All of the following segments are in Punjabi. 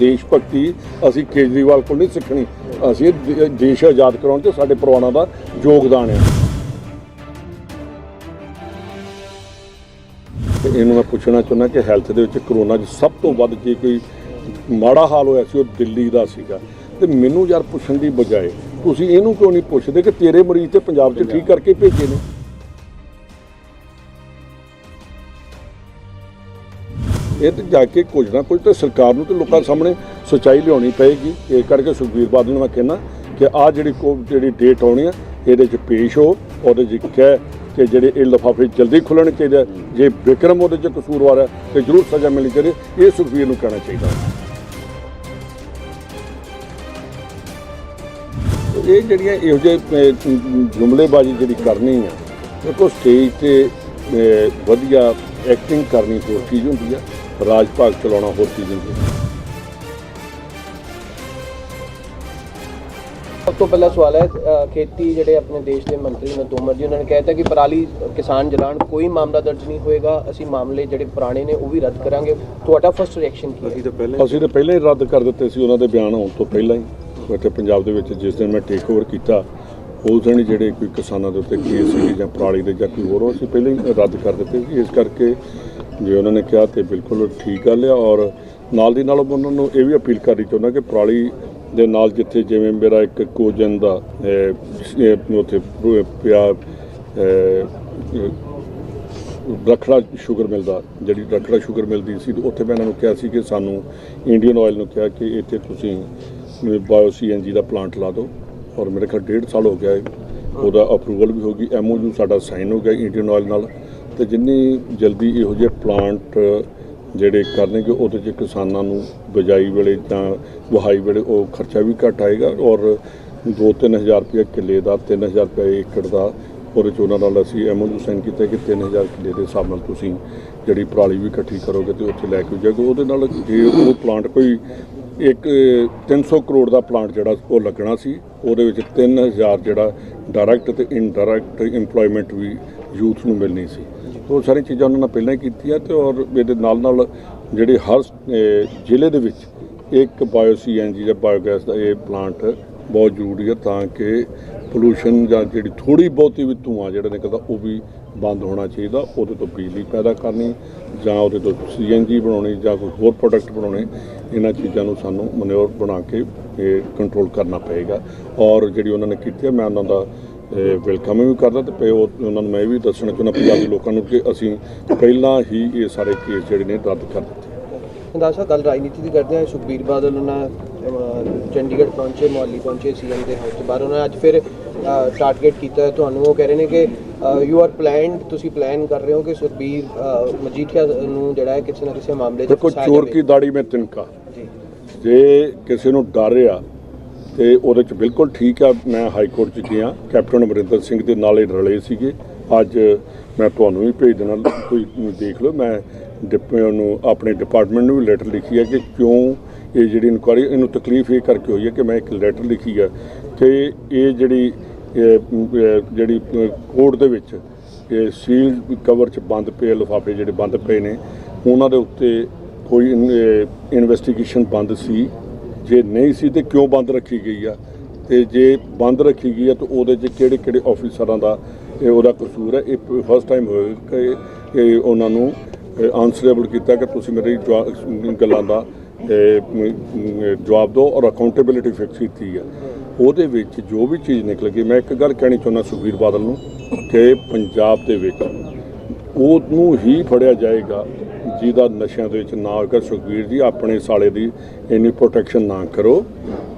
ਦੇਸ਼ ਭਗਤੀ ਅਸੀਂ ਕੇਜਰੀਵਾਲ ਕੋਲ ਨਹੀਂ ਸਿੱਖਣੀ। ਅਸੀਂ ਦੇ- ਦੇਸ਼ ਆਜ਼ਾਦ ਕਰਾਉਣ 'ਚ ਸਾਡੇ ਪਰਿਵਾਰਾਂ ਦਾ ਯੋਗਦਾਨ ਹੈ। ਤੇ ਇਹਨੂੰ ਮੈਂ ਪੁੱਛਣਾ ਚਾਹੁੰਦਾ ਕਿ ਹੈਲਥ ਦੇ ਵਿੱਚ ਕਰੋਨਾ 'ਚ ਸਭ ਤੋਂ ਵੱਧ ਜੇ ਕੋਈ ਮਾੜਾ ਹਾਲ ਹੋਇਆ ਸੀ, ਉਹ ਦਿੱਲੀ ਦਾ ਸੀਗਾ। ਤੇ ਮੈਨੂੰ ਯਾਰ ਪੁੱਛਣ ਦੀ ਬਜਾਏ, ਤੁਸੀਂ ਇਹਨੂੰ ਕਿਉਂ ਨਹੀਂ ਪੁੱਛਦੇ ਕਿ ਤੇਰੇ ਮਰੀਜ਼ ਤੇ ਪੰਜਾਬ 'ਚ ਠੀਕ ਕਰਕੇ ਭੇਜੇ ਨੇ? ਇਹ ਤੇ ਜਾ ਕੇ ਕੁਝ ਨਾ ਕੁਝ ਤੇ ਸਰਕਾਰ ਨੂੰ ਤੇ ਲੋਕਾਂ ਸਾਹਮਣੇ ਸੱਚਾਈ ਲਿਆਉਣੀ ਪਏਗੀ। ਇਹ ਕਰਕੇ ਸੁਖਬੀਰ ਬਾਦਲ ਨੂੰ ਮੈਂ ਕਹਿੰਦਾ ਕਿ ਆ ਜਿਹੜੀ ਕੋ ਜਿਹੜੀ ਡੇਟ ਆਉਣੀ ਆ, ਇਹਦੇ 'ਚ ਪੇਸ਼ ਹੋ। ਉਹਦੇ 'ਚ ਕਹਿ ਕਿ ਜਿਹੜੇ ਇਹ ਲਿਫਾਫੇ ਜਲਦੀ ਖੁੱਲਣ ਚਾਹੀਦੇ ਜੇ ਵਿਕਰਮ ਉਹਦੇ 'ਚ ਕਸੂਰਵਾਰ ਹੈ ਤੇ ਜ਼ਰੂਰ ਸਜ਼ਾ ਮਿਲਣੀ ਚਾਹੀਦੀ ਇਹ ਸੁਖਬੀਰ ਨੂੰ ਕਹਿਣਾ ਚਾਹੀਦਾ। ਇਹ ਜਿਹੜੀਆਂ ਇਹੋ ਜਿਹੇ ਜੁਮਲੇਬਾਜ਼ੀ ਜਿਹੜੀ ਕਰਨੀ ਆ, ਦੇਖੋ ਸਟੇਜ ਤੇ ਵਧੀਆ ਐਕਟਿੰਗ ਕਰਨੀ ਹੋਰ ਚੀਜ਼ ਹੁੰਦੀ ਆ। ਰਾਜ ਭਾਗ ਚਲਾਉਣਾ ਹੋਰ ਚੀਜ਼ ਆ ਸਭ ਤੋਂ ਪਹਿਲਾ ਸਵਾਲ ਹੈ ਅ, ਖੇਤੀ ਜਿਹੜੇ ਆਪਣੇ ਦੇਸ਼ ਦੇ ਮੰਤਰੀ ਨੇ ਤੋਮਰ ਜੀ ਉਹਨਾਂ ਨੇ ਕਹਿਤਾ ਕਿ ਪਰਾਲੀ ਕਿਸਾਨ ਜਲਾਣ ਕੋਈ ਮਾਮਲਾ ਦਰਜ ਨਹੀਂ ਹੋਏਗਾ ਅਸੀਂ ਮਾਮਲੇ ਜਿਹੜੇ ਪੁਰਾਣੇ ਨੇ ਉਹ ਵੀ ਰੱਦ ਕਰਾਂਗੇ। ਤੁਹਾਡਾ ਫਰਸਟ ਰਿਐਕਸ਼ਨ ਕੀ ਹੈ? ਅਸੀਂ ਤਾਂ ਪਹਿਲਾਂ ਹੀ ਰੱਦ ਕਰ ਦਿੱਤੇ ਸੀ ਉਹਨਾਂ ਦੇ ਬਿਆਨ ਆਉਣ ਤੋਂ ਪਹਿਲਾਂ ਹੀ। ਇੱਥੇ ਪੰਜਾਬ ਦੇ ਵਿੱਚ ਜਿਸ ਦਿਨ ਮੈਂ ਟੇਕ ਓਵਰ ਕੀਤਾ ਉਸ ਦਿਨ ਹੀ ਜਿਹੜੇ ਕੋਈ ਕਿਸਾਨਾਂ ਦੇ ਉੱਤੇ ਕੇਸ ਸੀ ਜਾਂ ਪਰਾਲੀ ਦੇ ਜਾਂ ਕੋਈ ਹੋਰ ਉਹ ਅਸੀਂ ਪਹਿਲਾਂ ਹੀ ਰੱਦ ਕਰ ਦਿੱਤੇ ਸੀ। ਇਸ ਕਰਕੇ ਜੇ ਉਹਨਾਂ ਨੇ ਕਿਹਾ ਤੇ ਬਿਲਕੁਲ ਠੀਕ ਗੱਲ ਆ ਔਰ ਨਾਲ ਦੀ ਨਾਲ ਉਹਨਾਂ ਨੂੰ ਇਹ ਵੀ ਅਪੀਲ ਕਰਨੀ ਚਾਹੁੰਦਾ ਕਿ ਪਰਾਲੀ ਦੇ ਨਾਲ ਜਿੱਥੇ ਜਿਵੇਂ ਮੇਰਾ ਇੱਕ ਕੋਜਨ ਦਾ ਉੱਥੇ ਪਿਆ ਅਹ, ਰਖੜਾ ਸ਼ੂਗਰ ਮਿਲਦਾ ਜਿਹੜੀ ਰਖੜਾ ਸ਼ੂਗਰ ਮਿਲਦੀ ਸੀ ਉੱਥੇ ਮੈਂ ਇਹਨਾਂ ਨੂੰ ਕਿਹਾ ਸੀ ਕਿ ਸਾਨੂੰ ਇੰਡੀਅਨ ਆਇਲ ਨੂੰ ਕਿਹਾ ਕਿ ਇੱਥੇ ਤੁਸੀਂ ਬਾਇਓ ਸੀਐਨਜੀ ਦਾ ਪਲਾਂਟ ਲਾ ਦਿਓ ਔਰ ਮੇਰੇ ਖਿਆਲ ਡੇਢ ਸਾਲ ਹੋ ਗਿਆ ਉਹਦਾ ਅਪਰੂਵਲ ਵੀ ਹੋ ਗਈ ਐਮਓਯੂ ਸਾਡਾ ਸਾਈਨ ਹੋ ਗਿਆ ਇੰਡੀਅਨ ਆਇਲ ਨਾਲ। ਤੇ ਜਿੰਨੀ ਜਲਦੀ ਇਹੋ ਜਿਹੇ ਪਲਾਂਟ ਜਿਹੜੇ ਕਰਨਗੇ, ਉਹਦੇ 'ਚ ਕਿਸਾਨਾਂ ਨੂੰ ਬਜਾਈ ਵੇਲੇ ਜਾਂ ਵਹਾਈ ਵੇਲੇ ਉਹ ਖਰਚਾ ਵੀ ਘੱਟ ਆਏਗਾ ਔਰ 2-3000 ਰੁਪਏ ਕਿੱਲੇ ਦਾ 3000 ਰੁਪਏ ਏਕੜ ਦਾ ਉਹਦੇ 'ਚ ਉਹਨਾਂ ਨਾਲ ਅਸੀਂ ਐਮਓਯੂ ਸਾਈਨ ਕੀਤਾ ਕਿ 3000 ਕਿੱਲੇ ਦੇ ਹਿਸਾਬ ਨਾਲ ਤੁਸੀਂ ਜਿਹੜੀ ਪਰਾਲੀ ਵੀ ਇਕੱਠੀ ਕਰੋਗੇ ਤੇ ਉੱਥੇ ਲੈ ਕੇ ਜਾਓਗੇ। ਉਹਦੇ ਨਾਲ ਜੇ ਉਹ ਪਲਾਂਟ ਕੋਈ ਇੱਕ 300 ਕਰੋੜ ਦਾ ਪਲਾਂਟ ਜਿਹੜਾ ਉਹ ਲੱਗਣਾ ਸੀ, ਉਹਦੇ ਵਿੱਚ 3000 ਜਿਹੜਾ ਡਾਇਰੈਕਟ ਤੇ ਇਨਡਾਇਰੈਕਟ EMPLOYMENT ਵੀ ਯੂਥ ਨੂੰ ਮਿਲਣੀ ਸੀ। ਉਹ ਸਾਰੀ ਚੀਜ਼ਾਂ ਉਹਨਾਂ ਨੇ ਪਹਿਲਾਂ ਹੀ ਕੀਤੀਆਂ ਤੇ ਔਰ ਇਹਦੇ ਨਾਲ ਨਾਲ ਜਿਹੜੇ ਹਰ ਜ਼ਿਲ੍ਹੇ ਦੇ ਵਿੱਚ ਇੱਕ ਬਾਇਓ ਸੀਐਨਜੀ ਜਾਂ ਬਾਇਓਗੈਸ ਦਾ ਇਹ ਪਲਾਂਟ ਬਹੁਤ ਜ਼ਰੂਰੀ ਹੈ ਤਾਂ ਕਿ ਪੋਲੂਸ਼ਨ ਜਾਂ ਜਿਹੜੀ ਥੋੜੀ ਬਹੁਤੀ ਵੀ ਧੂਆਂ ਜਿਹੜਾ ਨਿਕਲਦਾ ਉਹ ਵੀ ਬੰਦ ਹੋਣਾ ਚਾਹੀਦਾ, ਉਹਦੇ ਤੋਂ ਬਿਜਲੀ ਪੈਦਾ ਕਰਨੀ ਜਾਂ ਉਹਦੇ ਤੋਂ ਸੀਐਨਜੀ ਬਣਾਉਣੀ ਜਾਂ ਕੋਈ ਹੋਰ ਪ੍ਰੋਡਕਟ ਬਣਾਉਣੇ, ਇਹਨਾਂ ਚੀਜ਼ਾਂ ਨੂੰ ਸਾਨੂੰ ਮਨਿਓਰ ਬਣਾ ਕੇ ਇਹ ਕੰਟਰੋਲ ਕਰਨਾ ਪਏਗਾ। ਔਰ ਜਿਹੜੀ ਉਹਨਾਂ ਨੇ ਕੀਤੀ ਹੈ ਮੈਂ ਉਹਨਾਂ ਦਾ ਵੈਲਕਮ ਵੀ ਕਰਦਾ ਤੇ ਉਹ ਉਹਨਾਂ ਨੂੰ ਮੈਂ ਇਹ ਵੀ ਦੱਸਣਾ ਚਾਹੁੰਦਾ ਪੰਜਾਬੀ ਲੋਕਾਂ ਨੂੰ ਕਿ ਅਸੀਂ ਪਹਿਲਾਂ ਹੀ ਇਹ ਸਾਰੇ ਕੇਸ ਜਿਹੜੇ ਨੇ ਰੱਦ ਕਰ ਦਿੱਤੇ। ਅੰਦਾਜ਼ਾ ਸਾਹਿਬ ਗੱਲ ਰਾਜਨੀਤੀ ਦੀ ਕਰਦੇ ਹਾਂ ਸੁਖਬੀਰ ਬਾਦਲ ਉਹਨਾਂ ਚੰਡੀਗੜ੍ਹ ਪਹੁੰਚੇ ਮੌਲੀ ਪਹੁੰਚੇ ਸੀਐਮ ਦੇ ਹਾਊਸ ਤੋਂ ਬਾਹਰ। ਉਹਨਾਂ ਅੱਜ ਫਿਰ ਟਾਰਗੇਟ ਕੀਤਾ ਤੁਹਾਨੂੰ ਉਹ ਕਹਿ ਰਹੇ ਨੇ ਕਿ ਯੂ ਆਰ ਪਲਾਨਡ ਤੁਸੀਂ ਪਲਾਨ ਕਰ ਰਹੇ ਹੋ ਕਿ ਸੁਖਬੀਰ ਮਜੀਠੀਆ ਨੂੰ ਜਿਹੜਾ ਹੈ ਕਿਸੇ ਨਾ ਕਿਸੇ ਮਾਮਲੇ 'ਚ ਦੇਖੋ ਚੋਰ। ਕੀ ਦਾੜੀ ਮੈਂ ਤਿਨਕਾ ਜੀ। ਜੇ ਕਿਸੇ ਨੂੰ ਡਰ ਆ ਤੇ ਉਹਦੇ ਚ ਬਿਲਕੁਲ ਠੀਕ ਆ, ਮੈਂ ਹਾਈ ਕੋਰਟ ਚ ਗਿਆ। ਕੈਪਟਨ ਅਮਰਿੰਦਰ ਸਿੰਘ ਦੇ ਨਾਲ ਇਹ ਰਲੇ ਸੀਗੇ। ਅੱਜ ਮੈਂ ਤੁਹਾਨੂੰ ਵੀ ਭੇਜ ਦੇਣਾ ਕੋਈ ਦੇਖ ਲਓ। ਮੈਂ ਡਿਪ- ਨੂੰ ਆਪਣੇ ਡਿਪਾਰਟਮੈਂਟ ਨੂੰ ਵੀ ਲੈਟਰ ਲਿਖੀ ਹੈ ਕਿ ਕਿਉਂ ਇਹ ਜਿਹੜੀ ਇਨਕੁਆਰੀ, ਇਹਨੂੰ ਤਕਲੀਫ ਇਹ ਕਰਕੇ ਹੋਈ ਹੈ ਕਿ ਮੈਂ ਇੱਕ ਲੈਟਰ ਲਿਖੀ ਹੈ ਕਿ ਇਹ ਜਿਹੜੀ ਜਿਹੜੀ ਕੋਰਟ ਦੇ ਵਿੱਚ ਇਹ ਸੀਲ ਕਵਰ ਚ ਬੰਦ ਪਏ, ਲਿਫਾਫੇ ਜਿਹੜੇ ਬੰਦ ਪਏ ਨੇ, ਉਹਨਾਂ ਦੇ ਉੱਤੇ ਕੋਈ ਇਨਵੈਸਟੀਗੇਸ਼ਨ ਬੰਦ ਸੀ। ਜੇ ਨਹੀਂ ਸੀ ਤੇ ਕਿਉਂ ਬੰਦ ਰੱਖੀ ਗਈ ਆ? ਤੇ ਜੇ ਬੰਦ ਰੱਖੀ ਗਈ ਆ ਤਾਂ ਉਹਦੇ 'ਚ ਕਿਹੜੇ ਕਿਹੜੇ ਆਫੀਸਰਾਂ ਦਾ ਇਹ ਉਹਦਾ ਕਸੂਰ ਹੈ? ਇਹ ਫਸਟ ਟਾਈਮ ਹੋਏਗਾ ਕਿ ਇਹ ਉਹਨਾਂ ਨੂੰ ਆਨਸਰੇਬਲ ਕੀਤਾ ਕਿ ਤੁਸੀਂ ਮੇਰੀ ਜਵਾ- ਗੱਲਾਂ ਦਾ ਜਵਾਬ ਦਿਓ ਔਰ ਅਕਾਊਂਟੇਬਿਲਿਟੀ ਫਿਕਸ ਕੀਤੀ ਆ। ਉਹਦੇ ਵਿੱਚ ਜੋ ਵੀ ਚੀਜ਼ ਨਿਕਲ ਗਈ, ਮੈਂ ਇੱਕ ਗੱਲ ਕਹਿਣੀ ਚਾਹੁੰਦਾ ਸੁਖਬੀਰ ਬਾਦਲ ਨੂੰ ਕਿ ਪੰਜਾਬ ਦੇ ਵਿੱਚ ਉਹਨੂੰ ਹੀ ਫੜਿਆ ਜਾਏਗਾ ਜਿਹਦਾ ਨਸ਼ਿਆਂ ਦੇ ਵਿੱਚ ਨਾ ਹੋਏਗਾ ਸੁਖਬੀਰ ਜੀ, ਆਪਣੇ ਸਾਲੇ ਦੀ ਇੰਨੀ ਪ੍ਰੋਟੈਕਸ਼ਨ ਨਾ ਕਰੋ।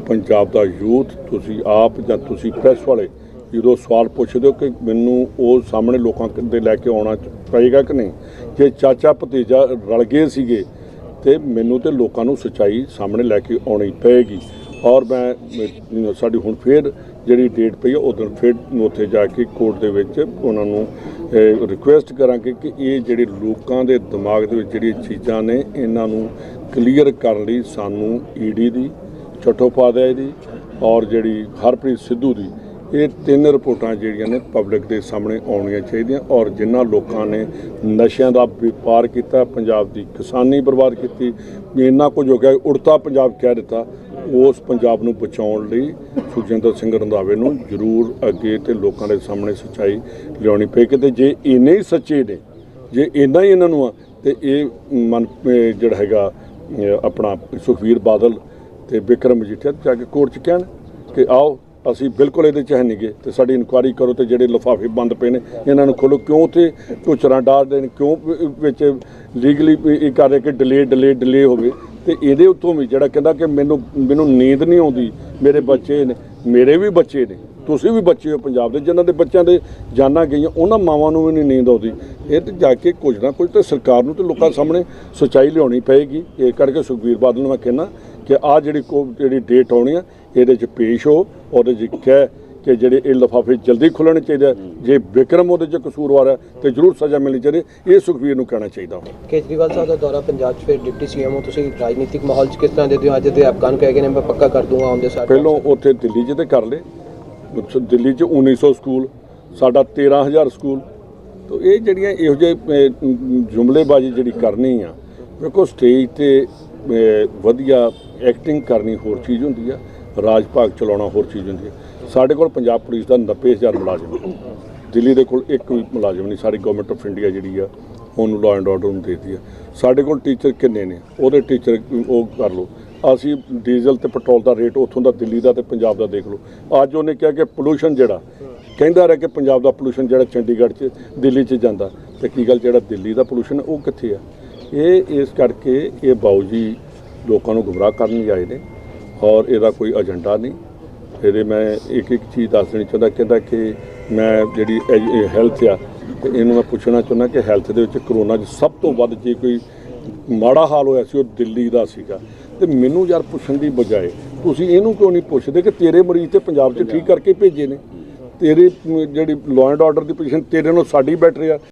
ਪੰਜਾਬ ਦਾ ਯੂਥ, ਤੁਸੀਂ ਆਪ ਜਾਂ ਤੁਸੀਂ ਪ੍ਰੈਸ ਵਾਲੇ, ਜਦੋਂ ਸਵਾਲ ਪੁੱਛਦੇ ਹੋ ਕਿ ਮੈਨੂੰ ਉਹ ਸਾਹਮਣੇ ਲੋਕਾਂ ਦੇ ਲੈ ਕੇ ਆਉਣਾ ਪਏਗਾ ਕਿ ਨਹੀਂ? ਜੇ ਚਾਚਾ ਭਤੀਜਾ ਰਲ ਗਏ ਸੀਗੇ, ਤੇ ਮੈਨੂੰ ਤੇ ਲੋਕਾਂ ਨੂੰ ਸੱਚਾਈ ਸਾਹਮਣੇ ਲੈ ਕੇ ਆਉਣੀ ਪਏਗੀ। ਔਰ ਮੈਂ ਸਾਡੀ ਹੁਣ ਫੇਰ ਜਿਹੜੀ ਡੇਟ ਪਈ ਹੈ ਉਦੋਂ ਫਿਰ ਉੱਥੇ ਜਾ ਕੇ ਕੋਰਟ ਦੇ ਵਿੱਚ ਉਹਨਾਂ ਨੂੰ ਰਿਕੁਐਸਟ ਕਰਾਂਗੇ ਕਿ ਇਹ ਜਿਹੜੇ ਲੋਕਾਂ ਦੇ ਦਿਮਾਗ ਦੇ ਵਿੱਚ ਜਿਹੜੀਆਂ ਚੀਜ਼ਾਂ ਨੇ, ਇਹਨਾਂ ਨੂੰ ਕਲੀਅਰ ਕਰਨ ਲਈ ਸਾਨੂੰ ਈਡੀ ਦੀ ਚਟੋਪਾਧਿਆਏ ਦੀ ਔਰ ਜਿਹੜੀ ਹਰਪ੍ਰੀਤ ਸਿੱਧੂ ਦੀ, ਇਹ ਤਿੰਨ ਰਿਪੋਰਟਾਂ ਜਿਹੜੀਆਂ ਨੇ ਪਬਲਿਕ ਦੇ ਸਾਹਮਣੇ ਆਉਣੀਆਂ ਚਾਹੀਦੀਆਂ ਔਰ ਜਿਨ੍ਹਾਂ ਲੋਕਾਂ ਨੇ ਨਸ਼ਿਆਂ ਦਾ ਵਪਾਰ ਕੀਤਾ, ਪੰਜਾਬ ਦੀ ਕਿਸਾਨੀ ਬਰਬਾਦ ਕੀਤੀ ਵੀ ਇੰਨਾ ਕੁਝ ਹੋ ਗਿਆ, ਉੜਤਾ ਪੰਜਾਬ ਕਹਿ ਦਿੱਤਾ ਉਸ ਪੰਜਾਬ ਨੂੰ ਬਚਾਉਣ ਲਈ ਸੁਖਜਿੰਦਰ ਸਿੰਘ ਰੰਧਾਵੇ ਨੂੰ ਜ਼ਰੂਰ ਅੱਗੇ ਤੇ ਲੋਕਾਂ ਦੇ ਸਾਹਮਣੇ ਸੱਚਾਈ ਲਿਆਉਣੀ ਪਏਗੀ ਤੇ ਜੇ ਇੰਨੇ ਹੀ ਸੱਚੇ ਨੇ, ਜੇ ਇੰਨਾ ਹੀ ਇਹਨਾਂ ਨੂੰ ਆ, ਤੇ ਇਹ ਮਨ ਜਿਹੜਾ ਹੈਗਾ ਆਪਣਾ ਸੁਖਵੀਰ ਬਾਦਲ ਤੇ ਵਿਕਰਮ ਮਜੀਠੀਆ ਜਾ ਕੇ ਕੋਰਟ ਚ ਕਹਿਣ ਕਿ ਆਓ, ਅਸੀਂ ਬਿਲਕੁਲ ਇਹਦੇ ਚ ਹੈ ਨਹੀਂਗੇ ਤੇ ਸਾਡੀ ਇਨਕੁਆਇਰੀ ਕਰੋ ਤੇ ਜਿਹੜੇ ਲਿਫਾਫੇ ਬੰਦ ਪਏ ਨੇ, ਇਹਨਾਂ ਨੂੰ ਖੋਲੋ, ਕਿਉਂ ਤੇ ਟੁਚਰਾਂ ਡਾਲਦੇ ਨੇ ਕਿਉਂ ਵਿੱਚ ਲੀਗਲੀ ਇਹ ਕਰ ਰਹੇ ਕਿ ਡਿਲੇ ਡਿਲੇ ਡਿਲੇ ਹੋਵੇ? ਤੇ ਇਹਦੇ ਉੱਤੋਂ ਵੀ ਜਿਹੜਾ ਕਹਿੰਦਾ ਕਿ ਮੈਨੂੰ ਮੈਨੂੰ ਨੀਂਦ ਨਹੀਂ ਆਉਂਦੀ, ਮੇਰੇ ਬੱਚੇ ਨੇ, ਮੇਰੇ ਵੀ ਬੱਚੇ ਨੇ, ਤੁਸੀਂ ਵੀ ਬੱਚੇ ਹੋ ਪੰਜਾਬ ਦੇ, ਜਿਨ੍ਹਾਂ ਦੇ ਬੱਚਿਆਂ ਦੇ ਜਾਨਾਂ ਗਈਆਂ, ਉਹਨਾਂ ਮਾਵਾਂ ਨੂੰ ਵੀ ਨਹੀਂ ਨੀਂਦ ਆਉਂਦੀ। ਇਹ ਤੇ ਜਾ ਕੇ ਕੁਝ ਨਾ ਕੁਝ ਤੇ ਸਰਕਾਰ ਨੂੰ ਤੇ ਲੋਕਾਂ ਸਾਹਮਣੇ ਸੱਚਾਈ ਲਿਆਉਣੀ ਪਏਗੀ। ਇਹ ਕਰਕੇ ਸੁਖਬੀਰ ਬਾਦਲ ਨੂੰ ਮੈਂ ਕਹਿੰਦਾ ਕਿ ਆ ਜਿਹੜੀ ਕੋ, ਜਿਹੜੀ ਡੇਟ ਆਉਣੀ ਆ, ਇਹਦੇ 'ਚ ਪੇਸ਼ ਹੋ, ਉਹਦੇ 'ਚ ਕਹਿ ਕਿ ਜਿਹੜੇ ਇਹ ਲਿਫਾਫੇ ਜਲਦੀ ਖੁੱਲਣੇ ਚਾਹੀਦੇ। ਜੇ ਵਿਕਰਮ ਉਹਦੇ 'ਚ ਕਸੂਰਵਾਰ ਹੈ ਤੇ ਜ਼ਰੂਰ ਸਜ਼ਾ ਮਿਲਣੀ ਚਾਹੀਦੀ ਇਹ ਸੁਖਬੀਰ ਨੂੰ ਕਹਿਣਾ ਚਾਹੀਦਾ ਕੇਜਰੀਵਾਲ ਸਾਹਿਬ ਦਾ ਦੌਰਾ ਪੰਜਾਬ 'ਚ ਫਿਰ ਡਿਪਟੀ ਸੀਐਮ ਹੋ ਤੁਸੀਂ ਰਾਜਨੀਤਿਕ ਮਾਹੌਲ 'ਚ ਕਿਸ ਤਰ੍ਹਾਂ ਦੇ ਦਿਓ? ਅੱਜ ਅਧਿਆਪਕਾਂ ਨੂੰ ਕਹਿ ਗਏ ਨੇ ਮੈਂ ਪੱਕਾ ਕਰ ਦੂੰਗਾ ਆਉਂਦੇ ਸਾਲ ਪਹਿਲੋਂ ਉੱਥੇ ਦਿੱਲੀ 'ਚ ਤੇ ਕਰ ਲਏ। ਉੱਥੇ ਦਿੱਲੀ 'ਚ 1900 ਸਕੂਲ ਸਾਡਾ 13000 ਸਕੂਲ। ਤੋ ਇਹ ਜਿਹੜੀਆਂ ਇਹੋ ਜਿਹੇ ਜੁਮਲੇਬਾਜ਼ੀ ਜਿਹੜੀ ਕਰਨੀ ਆ ਵੇਖੋ ਸਟੇਜ ਤੇ ਵਧੀਆ ਐਕਟਿੰਗ ਕਰਨੀ ਹੋਰ ਚੀਜ਼ ਹੁੰਦੀ ਆ। ਰਾਜ ਭਾਗ ਚਲਾਉਣਾ ਹੋਰ ਚੀਜ਼ ਹੁੰਦੀ ਆ। ਸਾਡੇ ਕੋਲ ਪੰਜਾਬ ਪੁਲਿਸ ਦਾ 90000 ਮੁਲਾਜ਼ਮ ਦਿੱਲੀ ਦੇ ਕੋਲ ਇੱਕ ਵੀ ਮੁਲਾਜ਼ਮ ਨਹੀਂ ਸਾਰੀ ਗਵਰਨਮੈਂਟ ਆਫ ਇੰਡੀਆ ਜਿਹੜੀ ਆ, ਉਹਨੂੰ ਲਾਅ ਐਂਡ ਆਰਡਰ ਨੂੰ ਦੇਤੀ ਆ। ਸਾਡੇ ਕੋਲ ਟੀਚਰ ਕਿੰਨੇ ਨੇ? ਉਹਦੇ ਟੀਚਰ ਉਹ ਕਰ ਲਓ। ਅਸੀਂ ਡੀਜ਼ਲ ਤੇ ਪੈਟਰੋਲ ਦਾ ਰੇਟ ਉੱਥੋਂ ਦਾ, ਦਿੱਲੀ ਦਾ ਤੇ ਪੰਜਾਬ ਦਾ ਦੇਖ ਲਓ। ਅੱਜ ਉਹਨੇ ਕਿਹਾ ਕਿ ਪੋਲੂਸ਼ਨ ਜਿਹੜਾ, ਕਹਿੰਦਾ ਰਿਹਾ ਕਿ ਪੰਜਾਬ ਦਾ ਪੋਲੂਸ਼ਨ ਜਿਹੜਾ ਚੰਡੀਗੜ੍ਹ 'ਚ, ਦਿੱਲੀ 'ਚ ਜਾਂਦਾ। ਤੇ ਕੀ ਗੱਲ ਜਿਹੜਾ ਦਿੱਲੀ ਦਾ ਪੋਲੂਸ਼ਨ ਉਹ ਕਿੱਥੇ ਆ? ਇਹ, ਇਸ ਕਰਕੇ ਇਹ ਬਾਊ ਜੀ ਲੋਕਾਂ ਨੂੰ ਗੁੰਮਰਾਹ ਕਰਨ ਲਈ ਆਏ ਨੇ। ਔਰ ਇਹਦਾ ਕੋਈ ਏਜੰਡਾ ਨਹੀਂ। ਇਹਦੇ ਮੈਂ ਇੱਕ ਇੱਕ ਚੀਜ਼ ਦੱਸ ਦੇਣੀ ਚਾਹੁੰਦਾ, ਕਹਿੰਦਾ ਕਿ ਮੈਂ ਜਿਹੜੀ ਹੈਲਥ ਆ, ਤੇ ਇਹਨੂੰ ਮੈਂ ਪੁੱਛਣਾ ਚਾਹੁੰਦਾ ਕਿ ਹੈਲਥ ਦੇ ਵਿੱਚ ਕਰੋਨਾ 'ਚ ਸਭ ਤੋਂ ਵੱਧ ਜੇ ਕੋਈ ਮਾੜਾ ਹਾਲ ਹੋਇਆ ਸੀ, ਉਹ ਦਿੱਲੀ ਦਾ ਸੀਗਾ। ਤੇ ਮੈਨੂੰ ਯਾਰ ਪੁੱਛਣ ਦੀ ਬਜਾਏ, ਤੁਸੀਂ ਇਹਨੂੰ ਕਿਉਂ ਨਹੀਂ ਪੁੱਛਦੇ ਕਿ ਤੇਰੇ ਮਰੀਜ਼ ਤੇ ਪੰਜਾਬ 'ਚ ਠੀਕ ਕਰਕੇ ਭੇਜੇ ਨੇ? ਤੇਰੇ ਜਿਹੜੀ ਲਾਅ ਐਂਡ ਆਰਡਰ ਦੀ ਪੋਜੀਸ਼ਨ ਤੇਰੇ ਨਾਲ ਸਾਡੀ ਬੈਟਰ ਆ।